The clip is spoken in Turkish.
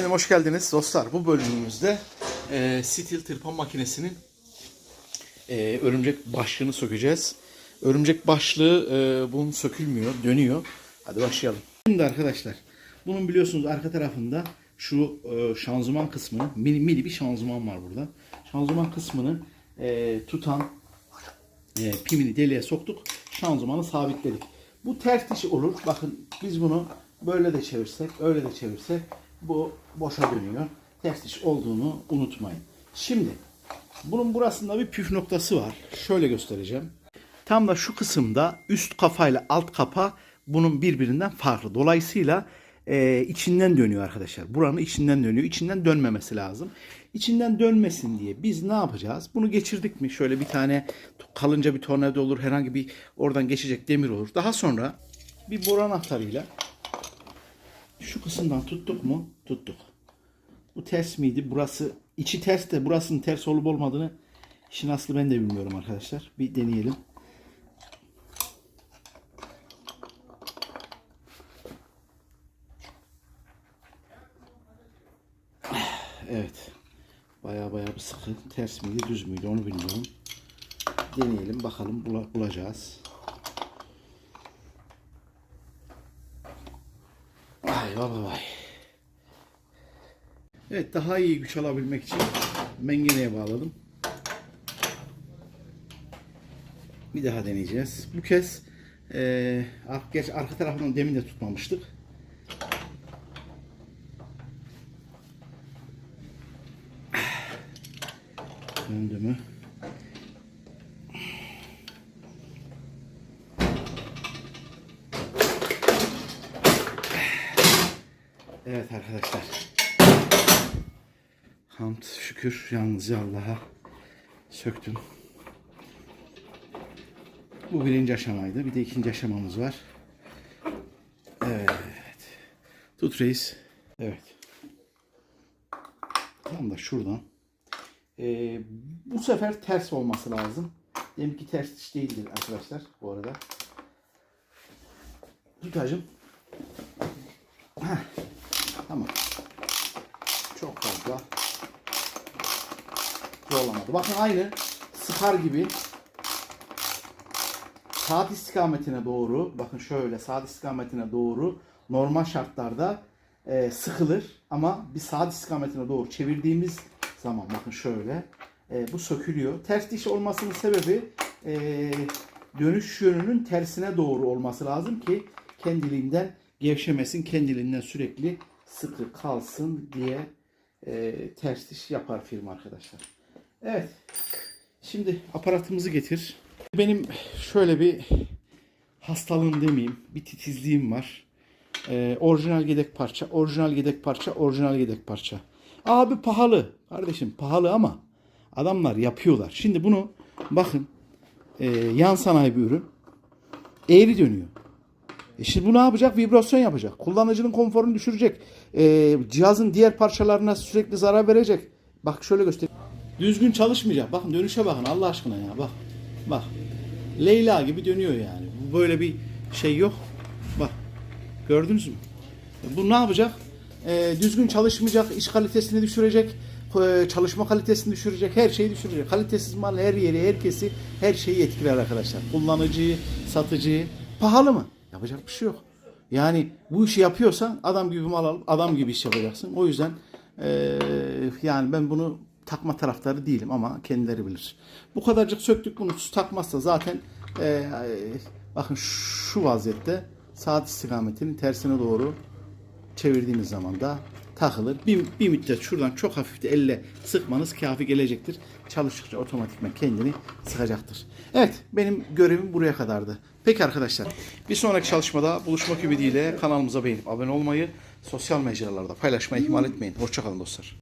Efendim hoş geldiniz dostlar. Bu bölümümüzde e, stil tırpan makinesinin e, örümcek başlığını sökeceğiz. Örümcek başlığı e, bunun sökülmüyor, dönüyor. Hadi başlayalım. Şimdi arkadaşlar, bunun biliyorsunuz arka tarafında şu e, şanzıman kısmını, mini, mini bir şanzıman var burada. Şanzıman kısmını e, tutan e, pimini deliğe soktuk. Şanzımanı sabitledik. Bu ters diş olur. Bakın biz bunu böyle de çevirsek, öyle de çevirsek bu boşa dönüyor. Ters diş olduğunu unutmayın. Şimdi bunun burasında bir püf noktası var. Şöyle göstereceğim. Tam da şu kısımda üst kafayla alt kafa bunun birbirinden farklı. Dolayısıyla e, içinden dönüyor arkadaşlar. Buranın içinden dönüyor. İçinden dönmemesi lazım. İçinden dönmesin diye biz ne yapacağız? Bunu geçirdik mi? Şöyle bir tane kalınca bir tornavida olur. Herhangi bir oradan geçecek demir olur. Daha sonra bir boru anahtarıyla şu kısımdan tuttuk mu? Tuttuk. Bu ters miydi? Burası içi ters de burasının ters olup olmadığını işin aslı ben de bilmiyorum arkadaşlar. Bir deneyelim. Evet. Baya baya bir sıkı. Ters miydi, düz müydü onu bilmiyorum. Deneyelim bakalım bula- bulacağız. Vay vay vay. Evet daha iyi güç alabilmek için mengeneye bağladım. Bir daha deneyeceğiz. Bu kez ar- geç arka tarafından demin de tutmamıştık. Döndü mü? Evet arkadaşlar. Hamd şükür yalnızca Allah'a söktüm. Bu birinci aşamaydı. Bir de ikinci aşamamız var. Evet. Tut reis. Evet. Tam da şuradan. Ee, bu sefer ters olması lazım. Demek ki ters diş değildir arkadaşlar bu arada. Tutacım. Heh. Tamam. Çok fazla zorlamadı. Bakın aynı sıkar gibi saat istikametine doğru bakın şöyle saat istikametine doğru normal şartlarda e, sıkılır ama bir saat istikametine doğru çevirdiğimiz zaman bakın şöyle e, bu sökülüyor. Ters diş olmasının sebebi e, dönüş yönünün tersine doğru olması lazım ki kendiliğinden gevşemesin, kendiliğinden sürekli sıkı kalsın diye e, ters diş yapar firma arkadaşlar. Evet. Şimdi aparatımızı getir. Benim şöyle bir hastalığım demeyeyim, bir titizliğim var. Ee, orijinal yedek parça, orijinal yedek parça, orijinal yedek parça. Abi pahalı. Kardeşim pahalı ama adamlar yapıyorlar. Şimdi bunu bakın e, yan sanayi bir ürün. Eğri dönüyor. E şimdi bu ne yapacak? Vibrasyon yapacak. Kullanıcının konforunu düşürecek. E, cihazın diğer parçalarına sürekli zarar verecek. Bak şöyle göstereyim. Düzgün çalışmayacak. Bakın dönüşe bakın Allah aşkına ya. Bak. Bak. Leyla gibi dönüyor yani. Böyle bir şey yok. Bak. Gördünüz mü? Bu ne yapacak? E, düzgün çalışmayacak. iş kalitesini düşürecek. e, Çalışma kalitesini düşürecek. Her şeyi düşürecek. Kalitesiz mal her yeri, herkesi, her şeyi etkiler arkadaşlar. Kullanıcıyı, satıcıyı. Pahalı mı? Yapacak bir şey yok. Yani bu işi yapıyorsan adam gibi mal alıp adam gibi iş yapacaksın. O yüzden e, yani ben bunu takma taraftarı değilim ama kendileri bilir. Bu kadarcık söktük bunu takmazsa zaten e, bakın şu vaziyette saat istikametinin tersine doğru çevirdiğiniz zaman da takılır. Bir, bir müddet şuradan çok hafif de elle sıkmanız kafi gelecektir. Çalıştıkça otomatikman kendini sıkacaktır. Evet benim görevim buraya kadardı. Peki arkadaşlar bir sonraki çalışmada buluşmak ümidiyle kanalımıza beğenip abone olmayı, sosyal mecralarda paylaşmayı ihmal etmeyin. Hoşçakalın dostlar.